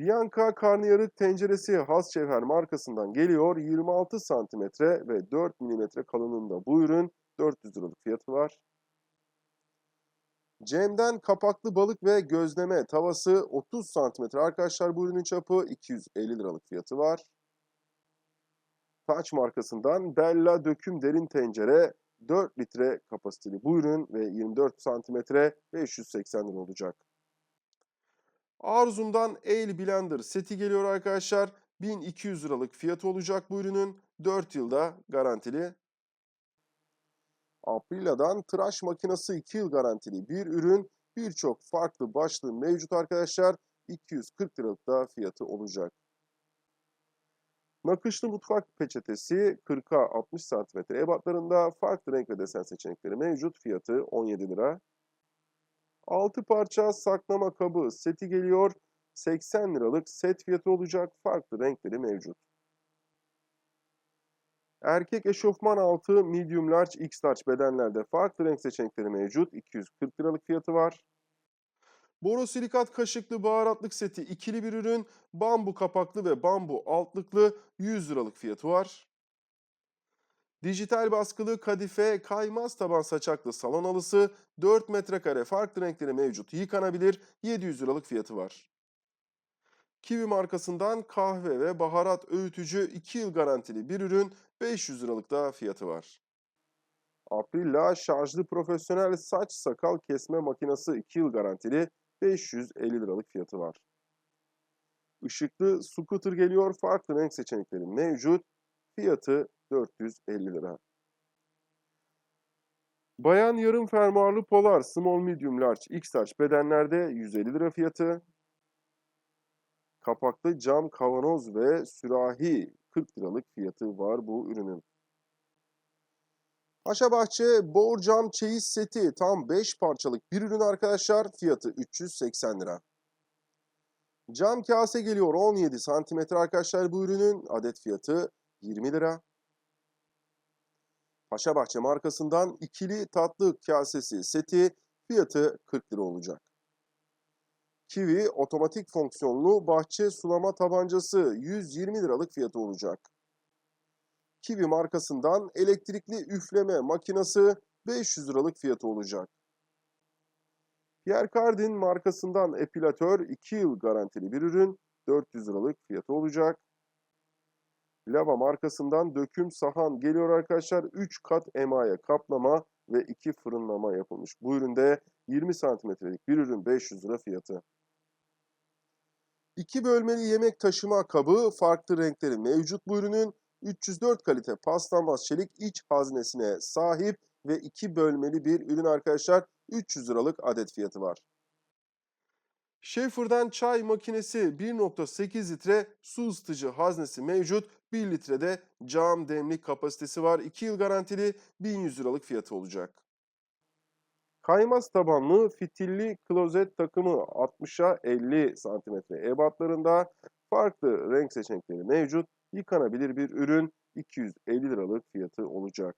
Bianca karnıyarık tenceresi Has Cevher markasından geliyor. 26 santimetre ve 4 milimetre kalınlığında bu ürün 400 liralık fiyatı var. Cem'den kapaklı balık ve gözleme tavası 30 santimetre arkadaşlar bu ürünün çapı 250 liralık fiyatı var. Taç markasından Bella döküm derin tencere 4 litre kapasiteli bu ürün ve 24 santimetre 580 lira olacak. Arzum'dan El Blender seti geliyor arkadaşlar. 1200 liralık fiyatı olacak bu ürünün. 4 yılda garantili. Aprilia'dan tıraş makinesi 2 yıl garantili bir ürün. Birçok farklı başlığı mevcut arkadaşlar. 240 liralık da fiyatı olacak. Nakışlı mutfak peçetesi 40'a 60 cm ebatlarında farklı renk ve desen seçenekleri mevcut. Fiyatı 17 lira. 6 parça saklama kabı seti geliyor. 80 liralık set fiyatı olacak. Farklı renkleri mevcut. Erkek eşofman altı medium large x large bedenlerde farklı renk seçenekleri mevcut. 240 liralık fiyatı var. Borosilikat kaşıklı baharatlık seti ikili bir ürün. Bambu kapaklı ve bambu altlıklı 100 liralık fiyatı var. Dijital baskılı kadife kaymaz taban saçaklı salon halısı 4 metrekare farklı renkleri mevcut yıkanabilir 700 liralık fiyatı var. Kiwi markasından kahve ve baharat öğütücü 2 yıl garantili bir ürün 500 liralık da fiyatı var. Aprilla şarjlı profesyonel saç sakal kesme makinesi 2 yıl garantili 550 liralık fiyatı var. Işıklı scooter geliyor farklı renk seçenekleri mevcut. Fiyatı 450 lira. Bayan yarım fermuarlı polar small medium large x large bedenlerde 150 lira fiyatı. Kapaklı cam kavanoz ve sürahi 40 liralık fiyatı var bu ürünün. Paşabahçe borcam çeyiz seti tam 5 parçalık bir ürün arkadaşlar. Fiyatı 380 lira. Cam kase geliyor 17 santimetre arkadaşlar bu ürünün adet fiyatı 20 lira. Paşabahçe markasından ikili tatlı kasesi seti fiyatı 40 lira olacak. Kiwi otomatik fonksiyonlu bahçe sulama tabancası 120 liralık fiyatı olacak. Kiwi markasından elektrikli üfleme makinesi 500 liralık fiyatı olacak. Pierre Cardin markasından epilatör 2 yıl garantili bir ürün 400 liralık fiyatı olacak. Lava markasından döküm sahan geliyor arkadaşlar. 3 kat emaye kaplama ve 2 fırınlama yapılmış. Bu üründe 20 santimetrelik bir ürün 500 lira fiyatı. 2 bölmeli yemek taşıma kabı farklı renkleri mevcut bu ürünün. 304 kalite paslanmaz çelik iç haznesine sahip ve 2 bölmeli bir ürün arkadaşlar. 300 liralık adet fiyatı var. Schaefer'dan çay makinesi 1.8 litre su ısıtıcı haznesi mevcut. 1 litrede cam demlik kapasitesi var. 2 yıl garantili 1100 liralık fiyatı olacak. Kaymaz tabanlı fitilli klozet takımı 60'a 50 santimetre ebatlarında farklı renk seçenekleri mevcut. Yıkanabilir bir ürün 250 liralık fiyatı olacak.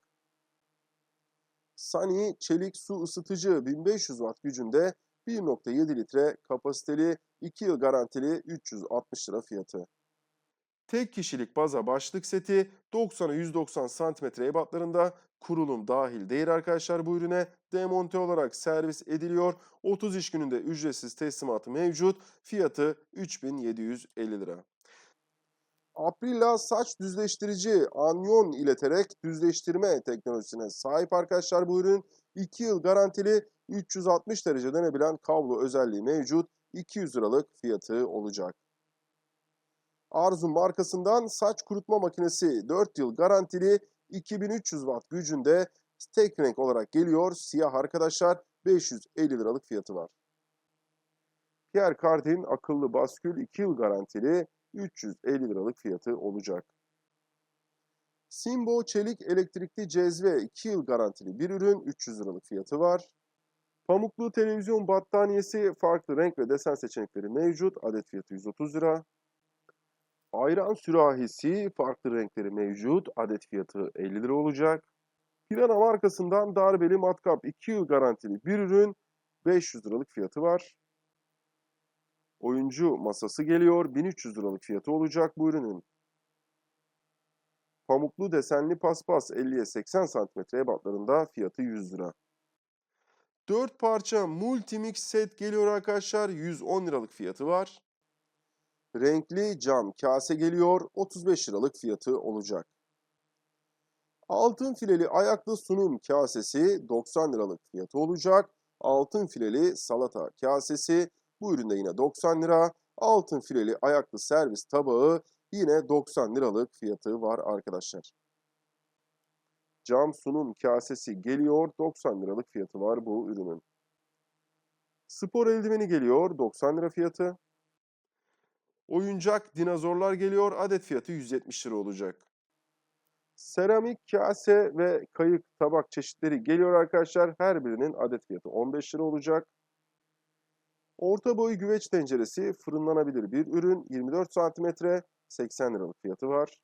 Sunny çelik su ısıtıcı 1500 watt gücünde 1.7 litre kapasiteli 2 yıl garantili 360 lira fiyatı. Tek kişilik baza başlık seti 90'a 190 cm ebatlarında kurulum dahil değil arkadaşlar bu ürüne demonte olarak servis ediliyor. 30 iş gününde ücretsiz teslimatı mevcut. Fiyatı 3750 lira. Aprila saç düzleştirici anyon ileterek düzleştirme teknolojisine sahip arkadaşlar bu ürün. 2 yıl garantili 360 derece dönebilen kablo özelliği mevcut. 200 liralık fiyatı olacak. Arzu markasından saç kurutma makinesi 4 yıl garantili 2300 watt gücünde tek renk olarak geliyor. Siyah arkadaşlar 550 liralık fiyatı var. Pierre Cardin akıllı baskül 2 yıl garantili 350 liralık fiyatı olacak. Simbo çelik elektrikli cezve 2 yıl garantili bir ürün 300 liralık fiyatı var. Pamuklu televizyon battaniyesi farklı renk ve desen seçenekleri mevcut. Adet fiyatı 130 lira. Ayran sürahisi farklı renkleri mevcut. Adet fiyatı 50 lira olacak. Pirana markasından darbeli matkap 2 yıl garantili bir ürün 500 liralık fiyatı var. Oyuncu masası geliyor. 1300 liralık fiyatı olacak bu ürünün. Pamuklu desenli paspas 50'ye 80 cm ebatlarında fiyatı 100 lira. 4 parça multimix set geliyor arkadaşlar. 110 liralık fiyatı var. Renkli cam kase geliyor. 35 liralık fiyatı olacak. Altın fileli ayaklı sunum kasesi 90 liralık fiyatı olacak. Altın fileli salata kasesi bu üründe yine 90 lira. Altın fileli ayaklı servis tabağı yine 90 liralık fiyatı var arkadaşlar. Cam sunum kasesi geliyor. 90 liralık fiyatı var bu ürünün. Spor eldiveni geliyor. 90 lira fiyatı. Oyuncak dinozorlar geliyor. Adet fiyatı 170 lira olacak. Seramik kase ve kayık tabak çeşitleri geliyor arkadaşlar. Her birinin adet fiyatı 15 lira olacak. Orta boy güveç tenceresi fırınlanabilir bir ürün. 24 santimetre 80 liralık fiyatı var.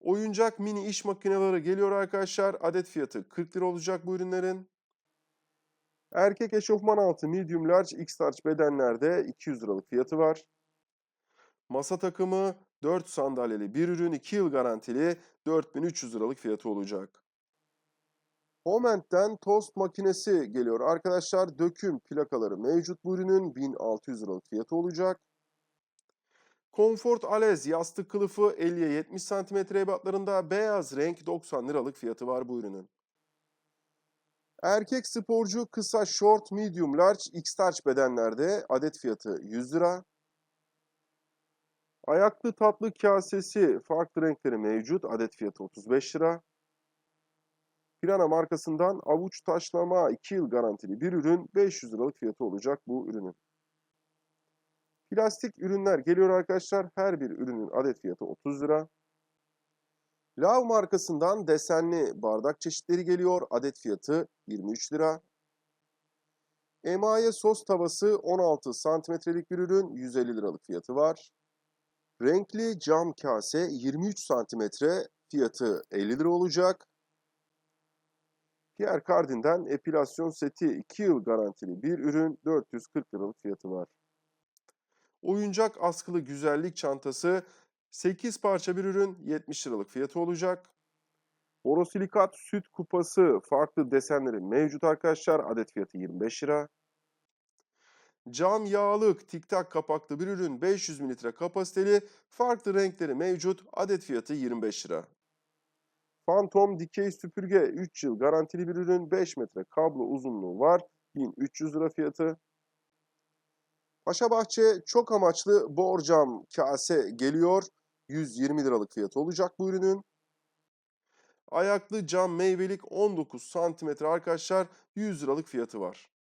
Oyuncak mini iş makineleri geliyor arkadaşlar. Adet fiyatı 40 lira olacak bu ürünlerin. Erkek eşofman altı medium large x large bedenlerde 200 liralık fiyatı var. Masa takımı 4 sandalyeli bir ürün 2 yıl garantili 4300 liralık fiyatı olacak. Homent'ten tost makinesi geliyor arkadaşlar. Döküm plakaları mevcut bu ürünün 1600 liralık fiyatı olacak. Comfort Alez yastık kılıfı 50'ye 70 cm ebatlarında beyaz renk 90 liralık fiyatı var bu ürünün. Erkek sporcu kısa short medium large x large bedenlerde adet fiyatı 100 lira. Ayaklı tatlı kasesi farklı renkleri mevcut. Adet fiyatı 35 lira. Pirana markasından avuç taşlama 2 yıl garantili bir ürün 500 liralık fiyatı olacak bu ürünün. Plastik ürünler geliyor arkadaşlar. Her bir ürünün adet fiyatı 30 lira. Lav markasından desenli bardak çeşitleri geliyor. Adet fiyatı 23 lira. Emaye sos tavası 16 santimetrelik bir ürün 150 liralık fiyatı var. Renkli cam kase 23 santimetre fiyatı 50 lira olacak. Pierre Cardin'den epilasyon seti 2 yıl garantili bir ürün 440 liralık fiyatı var. Oyuncak askılı güzellik çantası 8 parça bir ürün 70 liralık fiyatı olacak. Borosilikat süt kupası farklı desenleri mevcut arkadaşlar. Adet fiyatı 25 lira. Cam yağlık tiktak kapaklı bir ürün 500 mililitre kapasiteli farklı renkleri mevcut. Adet fiyatı 25 lira. Phantom dikey süpürge 3 yıl garantili bir ürün 5 metre kablo uzunluğu var. 1300 lira fiyatı. Paşabahçe çok amaçlı borcam kase geliyor. 120 liralık fiyatı olacak bu ürünün. Ayaklı cam meyvelik 19 santimetre arkadaşlar 100 liralık fiyatı var.